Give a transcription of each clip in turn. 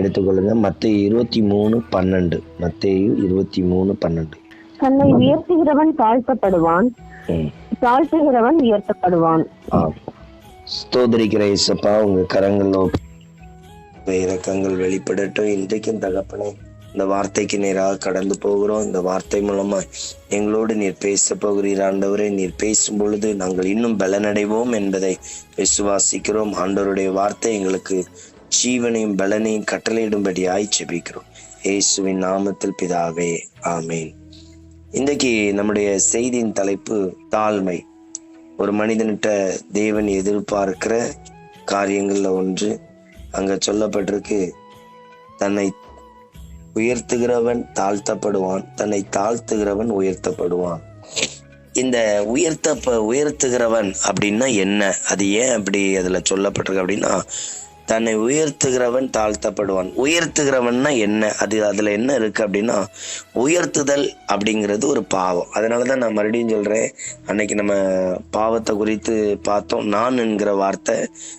எடுத்துக்கொள்ளுங்க. மத்திய இருபத்தி மூணு பன்னெண்டு. மத்தேயு இருபத்தி மூணு பன்னெண்டு. தன்னை உயர்த்துகிறவன் தாழ்த்தப்படுவான். தாழ்த்துகிறவன் உயர்த்தப்படுவான். ஸ்தோதரிக்கிற இசப்பா உங்க கரங்களில் உங்க இரக்கங்கள் வெளிப்படட்டும். இன்றைக்கும் தகப்பனே இந்த வார்த்தைக்கு நேராக கடந்து போகிறோம். இந்த வார்த்தை மூலமா எங்களோடு நீர் பேச போகிறீர். ஆண்டவரே நீர் பேசும் பொழுது நாங்கள் இன்னும் பலனடைவோம் என்பதை விசுவாசிக்கிறோம். ஆண்டவருடைய வார்த்தை எங்களுக்கு ஜீவனையும் பலனையும் கட்டளையிடும்படி செபிக்கிறோம் இயேசுவின் நாமத்தில் பிதாவே ஆமேன். இன்றைக்கு நம்முடைய செய்தியின் தலைப்பு தாழ்மை. ஒரு மனிதன்கிட்ட தேவன் எதிர்பார்க்கிற காரியங்களில் ஒன்று அங்கே சொல்லப்பட்டிருக்கு. தன்னை உயர்த்துகிறவன் தாழ்த்தப்படுவான் தன்னை தாழ்த்துகிறவன் உயர்த்தப்படுவான். இந்த உயர்த்த உயர்த்துகிறவன் அப்படின்னா என்ன? அது ஏன் அப்படி அதில் சொல்லப்பட்டிருக்கு அப்படின்னா தன்னை உயர்த்துகிறவன் தாழ்த்தப்படுவான். உயர்த்துகிறவன்னா என்ன? அது அதுல என்ன இருக்கு அப்படின்னா உயர்த்துதல் அப்படிங்கிறது ஒரு பாவம். அதனாலதான் நான் மறுபடியும் சொல்றேன் அன்னைக்கு நம்ம பாவத்தை குறித்து பார்த்தோம். நான் என்கிற வார்த்தை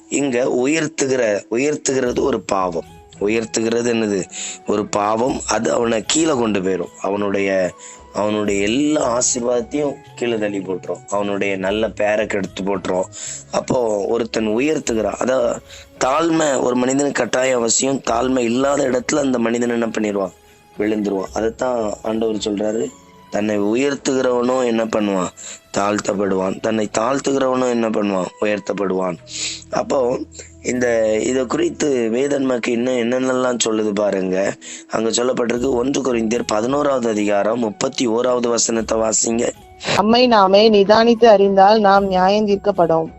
இங்க உயர்த்துகிற உயர்த்துகிறது ஒரு பாவம். உயர்த்துகிறது என்னது? ஒரு பாவம் அது அவனை கீழே கொண்டு போயிடும் அவனுடைய அவனுடைய எல்லா ஆசீர்வாதத்தையும் கீழே தள்ளி போட்டுரும். அவனுடைய நல்ல பேரை கெடுத்து போட்டுரும். அப்போ ஒருத்தன் உயர்த்துகிறான். அதான் தாழ்மை ஒரு மனிதனுக்கு கட்டாய அவசியம். தாழ்மை இல்லாத இடத்துல அந்த மனிதன் என்ன பண்ணிடுவான் விழுந்துருவான். அதைத்தான் ஆண்டவர் சொல்றாரு. தன்னை உயர்த்துகிறவனும் என்ன பண்ணுவான்? தாழ்த்தப்படுவான். தன்னை தாழ்த்துகிறவனும் என்ன பண்ணுவான்? உயர்த்தப்படுவான். அப்போ இந்த இதை குறித்து வேதன்மக்கு இன்னும் என்னென்னலாம் சொல்லுது பாருங்க. அங்க சொல்லப்பட்டிருக்கு ஒன்று குறிந்தியர் பதினோராவது அதிகாரம் முப்பத்தி ஓராவது வசனத்தை வாசிங்க. நம்மை நாமே நிதானித்து அறிந்தால் நாம் நியாயம் தீர்க்கப்படும்.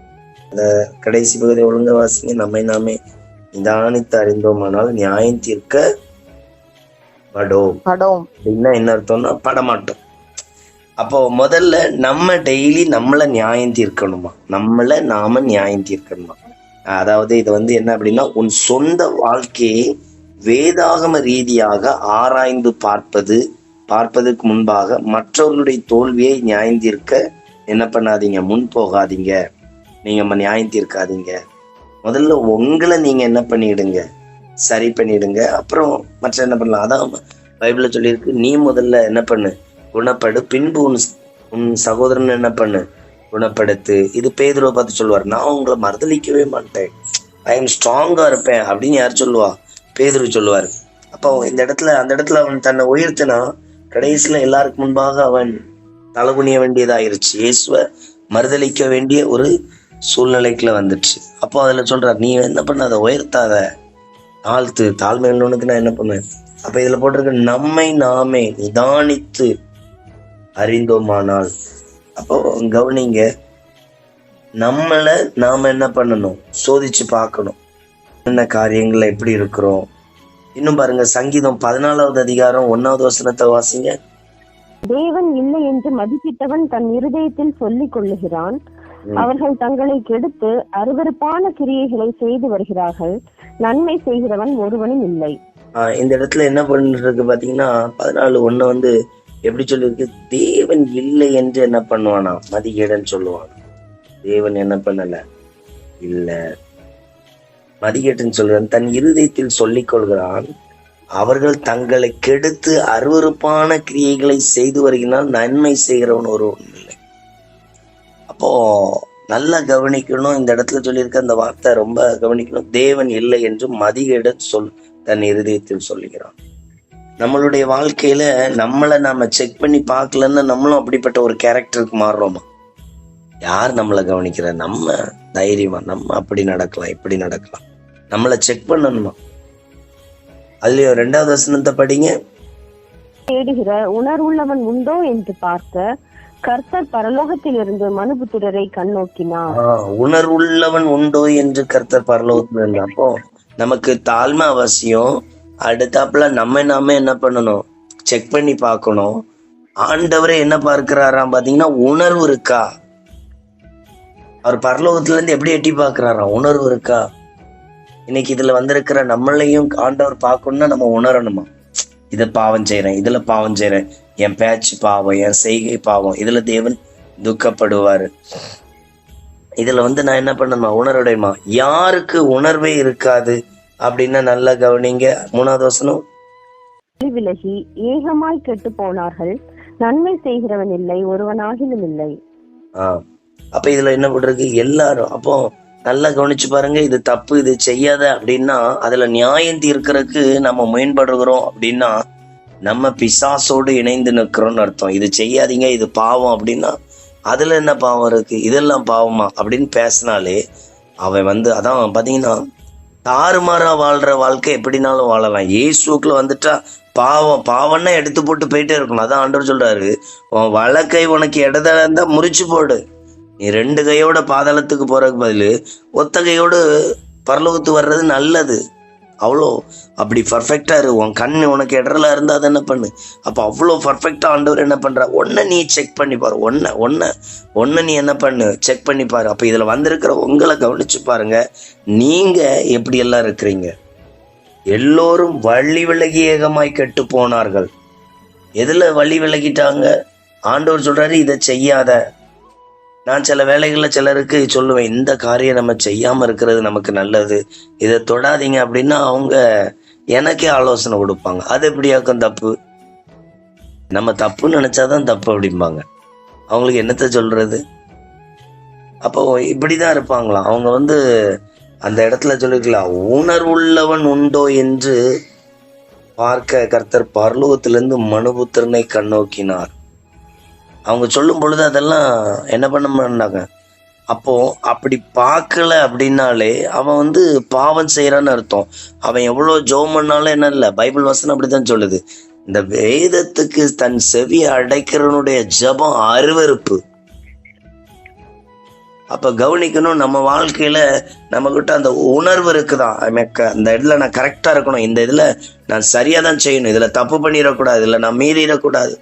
கடைசி பகுதி ஒழுங்க வாசிங்க. நம்மை நாமே நிதானித்து அறிந்தோமானால் நியாயம் தீர்க்க படோம். படும். அப்படின்னா என்ன அர்த்தம்னா படமாட்டோம். அப்போ முதல்ல நம்ம டெய்லி நம்மளை நியாயம் தீர்க்கணுமா? நம்மளை நாம நியாயம் தீர்க்கணுமா? அதாவது இது வந்து என்ன அப்படின்னா உன் சொந்த வாழ்க்கையை வேதாகம ரீதியாக ஆராய்ந்து பார்ப்பது பார்ப்பதற்கு முன்பாக மற்றவர்களுடைய தோல்வியை நியாயம் தீர்க்க என்ன பண்ணாதீங்க? முன் போகாதீங்க. நீங்க நம்ம நியாயம் தீர்க்காதீங்க. முதல்ல உங்களை நீங்க என்ன பண்ணிடுங்க? சரி பண்ணிடுங்க. அப்புறம் மற்ற என்ன பண்ணலாம்? அதான் பைபிளில் சொல்லியிருக்கு. நீ முதல்ல என்ன பண்ணு? குணப்படு. பின்பு உன் உன் சகோதரன் என்ன பண்ணு? குணப்படுத்து. இது பேதுருவை பார்த்து சொல்லுவார். நான் உங்களை மறுதளிக்கவே மாட்டேன். ஐ எம் ஸ்ட்ராங்காக இருப்பேன் அப்படின்னு யார் சொல்லுவா? பேதுரு சொல்லுவார். அப்போ இந்த இடத்துல அந்த இடத்துல அவன் தன்னை உயர்த்தினா கடைசியில் எல்லாருக்கு முன்பாக அவன் தலகுனிய வேண்டியதாயிருச்சு. இயேசுவ மறுதளிக்க வேண்டிய ஒரு சூழ்நிலைக்குள்ள வந்துடுச்சு. அப்போ அதில் சொல்கிறார் நீ என்ன பண்ண? அதை உயர்த்தாத. தாழ்த்து. தாழ்மை உள்ளவனுக்கு நான் என்ன பண்ணுவேன்? அப்போ இதில் போட்டிருக்க நம்மை நாமே நிதானித்து அறிந்தோமானால் அப்போ கவனிங்க நம்மள நாம என்ன பண்ணணும்? சோதிச்சு பார்க்கணும். என்ன காரியங்கள்ல எப்படி இருக்கிறோம்? இன்னும் பாருங்க சங்கீதம் பதினாலாவது அதிகாரம் ஒன்னாவது வசனத்தை வாசிங்க. தேவன் இல்லை என்று மதிப்பிட்டவன் தன் இருதயத்தில் சொல்லிக் கொள்ளுகிறான். அவர்கள் தங்களை கெடுத்து அருவருப்பான கிரியைகளை செய்து வருகிறார்கள். நன்மை செய்கிறவன் ஒருவனும் இல்லை. இந்த இடத்துல என்ன பண்ணிருக்கு பாத்தீங்கன்னா பதினாலு ஒண்ணு வந்து எப்படி சொல்லியிருக்கு? தேவன் இல்லை என்று என்ன பண்ணுவானா மதிகேடன் சொல்லுவான். தேவன் என்ன பண்ணல? இல்ல. மதிகேட்டுன்னு சொல்றான் தன் இருதயத்தில் சொல்லிக் கொள்கிறான் அவர்கள் தங்களை கெடுத்து அருவருப்பான கிரியைகளை செய்து வருகினால் நன்மை செய்கிறவன் ஒருவன் இல்லை. அப்போ நல்லா கவனிக்கணும். இந்த இடத்துல சொல்லியிருக்க அந்த வார்த்தை ரொம்ப கவனிக்கணும். தேவன் இல்லை என்று மதிகேடன் சொல் தன் இருதயத்தில் சொல்லுகிறான். நம்மளுடைய வாழ்க்கையில நம்மளை நாம செக் பண்ணி பார்க்கலன்னா நம்மளும் அப்படிப்பட்ட ஒரு கேரக்டருக்கு மாறுறோமா? யார் நம்மளை கவனிக்கிற? நம்ம தைரியமா நம்ம அப்படி நடக்கலாம் இப்படி நடக்கலாம். நம்மளை செக் பண்ணணுமா? அதுலயோ ரெண்டாவது வசனத்தை படிங்க. தேடுகிற உணர்வுள்ளவன் உண்டோ என்று பார்க்க கர்த்தர் பரலோகத்திலிருந்து மனுபுத்திரரை கண்ணோக்கினார். உணர்வுள்ளவன் உண்டோ என்று கர்த்தர் பரலோகத்துல இருந்தா அப்போ நமக்கு தாழ்மை அவசியம் அடுத்தாப்புல நம்ம நாம என்ன பண்ணணும்? செக் பண்ணி பார்க்கணும். ஆண்டவரே என்ன பார்க்கிறாராம் பாத்தீங்கன்னா உணர்வு இருக்கா? அவர் பரலோகத்துல இருந்து எப்படி எட்டி பார்க்கறாராம்? உணர்வு இருக்கா? இன்னைக்கு இதுல வந்திருக்கிற நம்மளையும் ஆண்டவர் பார்க்கணும்னா நம்ம உணரணுமா? இதை பாவம் செய்கிறேன் இதுல பாவம் செய்கிறேன் என் பேச்சு பாவம் என் செய்கை பாவம் இதுல தேவன் துக்கப்படுவாரு. இதுல வந்து நான் என்ன பண்ணணுமா? உணர்வுடையமா யாருக்கு உணர்வே இருக்காது? அப்படின்னா நல்லா கவனிங்க. மூணாவது வசனம். விலகி ஏகமாய் கெட்டு போனார்கள் நன்மை செய்கிறவன் இல்லை ஒருவனாகிலும் இல்லை. அப்ப இதுல என்ன போட்டிருக்கு? எல்லாரும் அப்போ நல்லா கவனிச்சு பாருங்க இது தப்பு இது செய்யாத அப்படின்னா அதுல நியாயம் தீர்க்கறதுக்கு நம்ம முயன்படுகிறோம் அப்படின்னா நம்ம பிசாசோடு இணைந்து நிற்கிறோம்னு அர்த்தம். இது செய்யாதீங்க இது பாவம் அப்படின்னா அதுல என்ன பாவம் இருக்கு? இதெல்லாம் பாவமா அப்படின்னு பேசினாலே அவன் வந்து அதான் பாத்தீங்கன்னா தாறுமாறா வாழ்ற வாழ்க்கை எப்படினாலும் வாழலாம். ஏசுக்குள்ள வந்துட்டா பாவம் பாவம்னா எடுத்து போட்டு போயிட்டே இருக்கணும். அதான் ஆண்டவர் சொல்றாரு உன் வழக்கை உனக்கு இடத்துல இருந்தா முறிச்சு போடு. நீ ரெண்டு கையோட பாதாளத்துக்கு போறதுக்கு பதில் ஒத்த கையோடு பரலோகத்து வர்றது நல்லது. அவ்வளோ அப்படி பர்ஃபெக்டாக இரு. உன் கண் உனக்கு இடரலா இருந்தால் அதை என்ன பண்ணு? அப்போ அவ்வளோ பர்ஃபெக்டாக ஆண்டவர் என்ன பண்ணுற ஒன்றை நீ செக் பண்ணி பாரு. ஒன்றை ஒன்றை ஒன்றை நீ என்ன பண்ணு? செக் பண்ணி பாரு. அப்போ இதில் வந்திருக்கிற உங்களை கவனிச்சு பாருங்க. நீங்கள் எப்படி எல்லாம் இருக்கிறீங்க? எல்லோரும் வழி விலகி ஏகமாய் கெட்டு போனார்கள். எதில் வழி விலகிட்டாங்க? ஆண்டவர் சொல்கிறாரு இதை செய்யாத. நான் சில வேலைகளில் சிலருக்கு சொல்லுவேன் இந்த காரியம் நம்ம செய்யாமல் இருக்கிறது நமக்கு நல்லது இதை தொடாதீங்க அப்படின்னா அவங்க எனக்கே ஆலோசனை கொடுப்பாங்க. அது எப்படியாக்கும் தப்பு. நம்ம தப்புன்னு நினைச்சாதான் தப்பு அப்படிம்பாங்க. அவங்களுக்கு என்னத்தை சொல்கிறது அப்போ இப்படிதான் இருப்பாங்களாம். அவங்க வந்து அந்த இடத்துல சொல்லிக்கலாம் உணர்வுள்ளவன் உண்டோ என்று பார்க்க கர்த்தர் பரலோகத்திலிருந்து மனுபுத்திரனை கண்ணோக்கினார். அவங்க சொல்லும் பொழுது அதெல்லாம் என்ன பண்ண மாட்டாங்க? அப்போது அப்படி பார்க்கல அப்படின்னாலே அவன் வந்து பாவம் செய்கிறான்னு அர்த்தம். அவன் எவ்வளோ ஜோம் பண்ணாலும் என்ன இல்லை பைபிள் வசனம் அப்படித்தான் சொல்லுது. இந்த வேதத்துக்கு தன் செவியை அடைக்கிறவனுடைய ஜெபம் அருவருப்பு. அப்போ கவனிக்கணும் நம்ம வாழ்க்கையில் நம்மக்கிட்ட அந்த உணர்வு இருக்குதான் எனக்கு அந்த இடத்துல நான் கரெக்டாக இருக்கணும். இந்த இதில் நான் சரியாக தான் செய்யணும். இதில் தப்பு பண்ணிடக்கூடாது. இதில் நான் மீறிடக்கூடாது.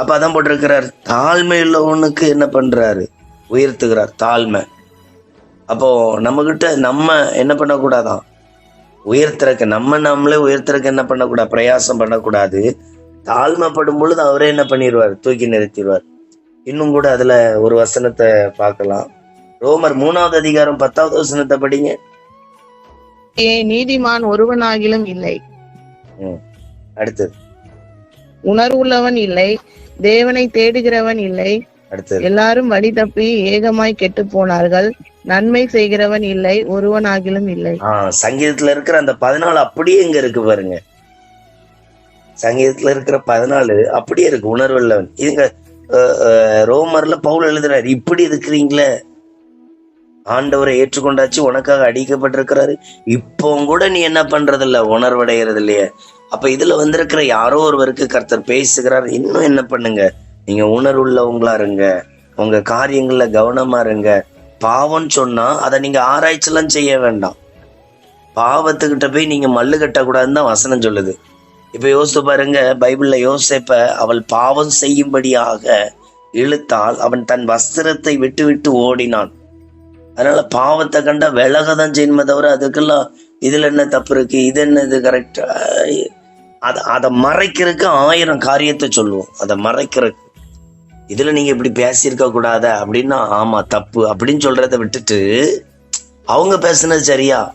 அப்ப அதான் போட்டிருக்கிறார். தாழ்மை உள்ளவனுக்கு என்ன பண்றாரு? உயர்த்துகிறார் தாழ்மை. அப்போ நம்ம கிட்ட நம்ம என்ன பண்ணக்கூடாதான்? உயர்த்துறக்கு நம்ம நம்மளே உயர்த்துறக்கு என்ன பண்ணக்கூடாது? பிரயாசம் பண்ணக்கூடாது. தாழ்மைப்படும் பொழுது அவரே என்ன பண்ணிடுவார்? தூக்கி நிறுத்திடுவார். இன்னும் கூட அதுல ஒரு வசனத்தை பார்க்கலாம். ரோமர் மூணாவது அதிகாரம் பத்தாவது வசனத்தை படிங்க. ஏ நீதிமான் ஒருவனாகிலும் இல்லை. அடுத்தது. உணர்வுள்ளவன் இல்லை. தேவனை தேடுகிறவன் இல்லை. எல்லாரும் வழி தப்பி ஏகமாய் கெட்டு போனார்கள். நன்மை செய்கிறவன் இல்லை ஒருவனாகிலும் இல்லை. ஆஹ் சங்கீதத்துல இருக்கிற அந்த பதினாலு அப்படியே இங்க இருக்கு பாருங்க. சங்கீதத்துல இருக்கிற பதினாலு அப்படியே இருக்கு உணர்வு இல்லவன் இதுங்க ரோமர்ல பவுல் எழுதுறாரு இப்படி இருக்கிறீங்களே? ஆண்டவரை ஏற்றுக்கொண்டாச்சு உனக்காக அடிக்கப்பட்டிருக்கிறாரு. இப்போ கூட நீ என்ன பண்றது இல்ல உணர்வடைகிறது இல்லையே அப்ப இதுல வந்திருக்கிற யாரோ ஒருவருக்கு கர்த்தர் பேசுகிறார். இன்னும் என்ன பண்ணுங்க? நீங்க உணர்வுள்ளவங்களா இருங்க. உங்க காரியங்கள்ல கவனமா இருங்க. பாவம் சொன்னா அதை நீங்க ஆராய்ச்சிலாம் செய்ய வேண்டாம். பாவத்துக்கிட்ட போய் நீங்க மல்லு கட்டக்கூடாதுன்னு தான் வசனம் சொல்லுது. இப்ப யோசித்து பாருங்க பைபிள்ல யோசிப்ப அவள் பாவம் செய்யும்படியாக இழுத்தால் அவன் தன் வஸ்திரத்தை விட்டு விட்டு ஓடினான். அதனால பாவத்தை கண்டா விலக தான் செய்யணுமே தவிர அதுக்கெல்லாம் இதுல என்ன தப்பு இருக்கு? இது என்ன இது அதை அதை மறைக்கிறதுக்கு ஆயிரம் காரியத்தை சொல்லுவோம். அதை மறைக்கிறதுக்கு. இதுல நீங்க இப்படி பேசியிருக்க கூடாத அப்படின்னா ஆமா தப்பு அப்படின்னு சொல்றத விட்டுட்டு அவங்க பேசுனது சரியா?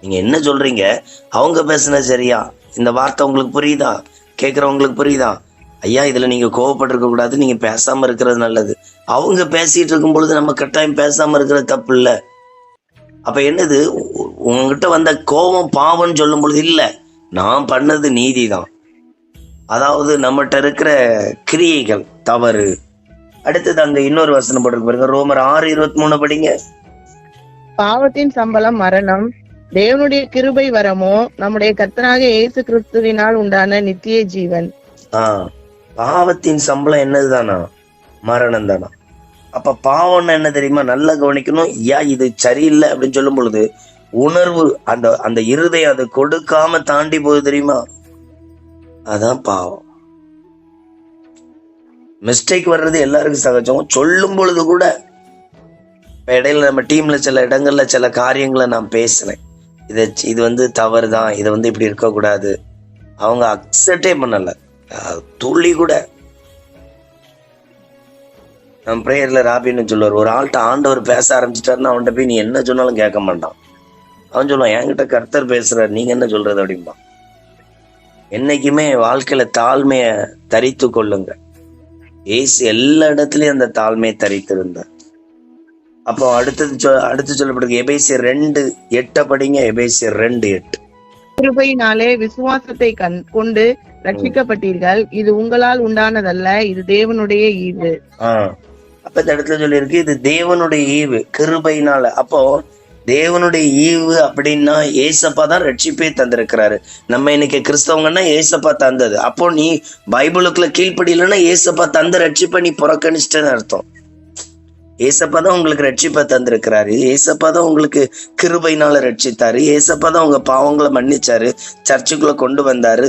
நீங்க என்ன சொல்றீங்க? அவங்க பேசுனது சரியா? இந்த வார்த்தை உங்களுக்கு புரியுதா? கேட்குறவங்களுக்கு புரியுதா? ஐயா இதுல நீங்க கோவப்பட்டிருக்க கூடாது நீங்க பேசாம இருக்கிறது நல்லது. அவங்க பேசிட்டு இருக்கும் பொழுது நம்ம கட்டாயம் பேசாம இருக்கிறது தப்பு இல்லை. அப்ப என்னது? உங்ககிட்ட வந்த கோபம் பாவம்னு சொல்லும் பொழுது இல்ல. நான் பண்ணது நீதிதான். அதாவது நம்மகிட்ட இருக்கிற கிரியைகள் தவறு. அடுத்தது அங்க இன்னொரு வசனம் போட்டிருக்கு பாருங்க. ரோமர் ஆறு இருபத்தி மூணு படிங்க. பாவத்தின் சம்பளம் மரணம். தேவனுடைய கிருபை வரமோ? நம்முடைய கர்த்தனாக இயேசு கிறிஸ்துவினால் உண்டான நித்திய ஜீவன். ஆ பாவத்தின் சம்பளம் என்னதுதானா? மரணம் தானா அப்ப பாவம்னா என்ன தெரியுமா? நல்லா கவனிக்கணும். ஏன் இது சரியில்லை அப்படின்னு சொல்லும் பொழுது உணர்வு அந்த அந்த இருதயம் அதை கொடுக்காம தாண்டி போகுது தெரியுமா? அதான் பாவம். மிஸ்டேக் வர்றது எல்லாருக்கும் சகஜம். சொல்லும் பொழுது கூட இப்ப இடையில நம்ம டீம்ல சில இடங்கள்ல சில காரியங்களை நான் பேசினேன் இதை இது வந்து தவறு தான் இதை வந்து இப்படி இருக்கக்கூடாது. அவங்க அக்செப்டே பண்ணல. துள்ளி துளி கூட. நம்ம பிரேயர்ல ராபின்னு சொல்லுவார். ஒரு ஆள்கிட்ட ஆண்டவர் பேச ஆரம்பிச்சிட்டாருன்னா அவன்கிட்ட போய் நீ என்ன சொன்னாலும் கேட்க மாட்டான். அவன் சொல்லுவான் என்கிட்ட கர்த்தர் பேசுறாரு. நீங்க என்ன சொல்றது? அப்படிம்பா என்னைக்குமே வாழ்க்கையில தாழ்மைய தரித்து கொள்ளுங்க. ஏசு எல்லா இடத்துலயும் அந்த தாழ்மையை தரித்திருந்தார். அப்போ அடுத்தது சொ- அடுத்து சொல்லப்படுது எபேசியர் ரெண்டு எட்ட படிங்க. எபேசியர் ரெண்டு எட்டு. கிருபையினாலே விசுவாசத்தை கண் கொண்டு ரட்சிக்கப்பட்டீர்கள். இது உங்களால் உண்டானதல்ல. இது தேவனுடைய ஈவு அப்ப இந்த இடத்துல சொல்லியிருக்கு இது தேவனுடைய ஈவு கிருபையினால. அப்போ தேவனுடைய ஈவு அப்படின்னா ஏசப்பா தான் ரட்சிப்பே தந்திருக்கிறாரு. நம்ம இன்னைக்கு கிறிஸ்தவங்கன்னா ஏசப்பா தந்தது. அப்போ நீ பைபிளுக்குள்ள கீழ்ப்படியலைன்னா ஏசப்பா தந்த ரட்சிப்பை நீ புறக்கணிச்சிட்டேன்னு அர்த்தம். ஏசப்பா தான் உங்களுக்கு ரட்சிப்பை தந்திருக்கிறாரு. ஏசப்பா தான் உங்களுக்கு கிருபைனால ரட்சித்தாரு. ஏசப்பா தான் உங்க பாவங்களை மன்னிச்சாரு. சர்ச்சுக்குள்ள கொண்டு வந்தாரு.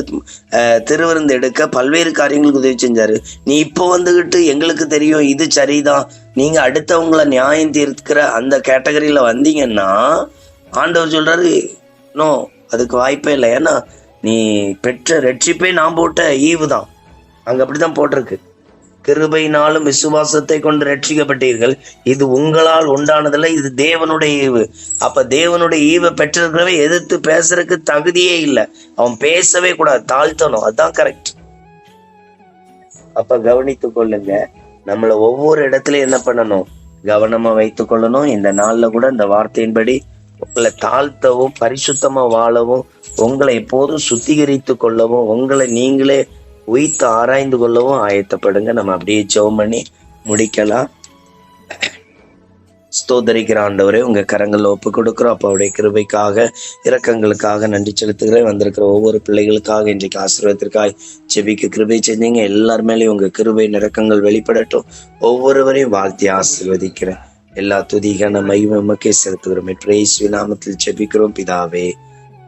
திருவிருந்து எடுக்க பல்வேறு காரியங்களுக்கு உதவி செஞ்சாரு. நீ இப்போ வந்துகிட்டு எங்களுக்கு தெரியும் இது சரிதான். நீங்க அடுத்தவங்கள நியாயம் தீர்க்கிற அந்த கேட்டகரியில வந்தீங்கன்னா ஆண்டவர் சொல்றாரு நோ அதுக்கு வாய்ப்பே இல்லை. ஏன்னா நீ பெற்ற ரட்சிப்பே நான் போட்ட ஈவு தான் அங்க அப்படிதான் போட்டிருக்கு. கிருபையினாலும் விசுவாசத்தை கொண்டு ரட்சிக்கப்பட்டீர்கள் இது உங்களால் உண்டானதில்ல இது தேவனுடைய ஈவு. அப்ப தேவனுடைய ஈவை பெற்றிருக்கிறவே எதிர்த்து பேசுறதுக்கு தகுதியே இல்லை. அவன் பேசவே கூடாது தாழ்த்தணும். அதுதான் கரெக்ட் அப்ப கவனித்துக் கொள்ளுங்க. நம்மள ஒவ்வொரு இடத்துலயும் என்ன பண்ணணும்? கவனமா வைத்துக் கொள்ளணும். இந்த நாள்ல கூட இந்த வார்த்தையின்படி உங்களை தாழ்த்தவும் பரிசுத்தமா வாழவும் உங்களை எப்போதும் சுத்திகரித்து கொள்ளவும் உங்களை நீங்களே உய்த்து ஆராய்ந்து கொள்ளவும் ஆயத்தப்படுங்க. நம்ம அப்படியே ஜெபம் பண்ணி முடிக்கலாம். ஸ்தோதரிக்கிற ஆண்டவரே உங்க கரங்கள் ஒப்பு கொடுக்குறோம். அப்போ அவருடைய கிருபைக்காக இரக்கங்களுக்காக நன்றி செலுத்துகிறேன் வந்திருக்கிற ஒவ்வொரு பிள்ளைகளுக்காக இன்றைக்கு ஆசீர்வாதத்திற்காக செபிக்கு கிருபை செஞ்சீங்க. எல்லார் மேலேயும் உங்க கிருபை நிறக்கங்கள் வெளிப்படட்டும். ஒவ்வொருவரையும் வாழ்த்தி ஆசீர்வதிக்கிறேன். எல்லா துதிகான மகிமை உமக்கே செலுத்துகிறோம். பிரேஸ்வி நாமத்தில் செபிக்கிறோம் பிதாவே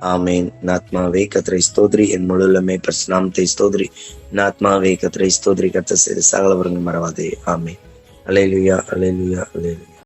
ஆமேன் நாத்மாவே கத்திரை ஸ்தோத்ரி என் முழுலமே பரிசுநாமத்தை ஸ்தோத்ரி நாத்மாவே கத்திரை ஸ்தோத்ரி கத்த செய்த சகலவரங்கள் மறவாதே ஆமேன் அலைலுயா அலைலுயா அலைலுயா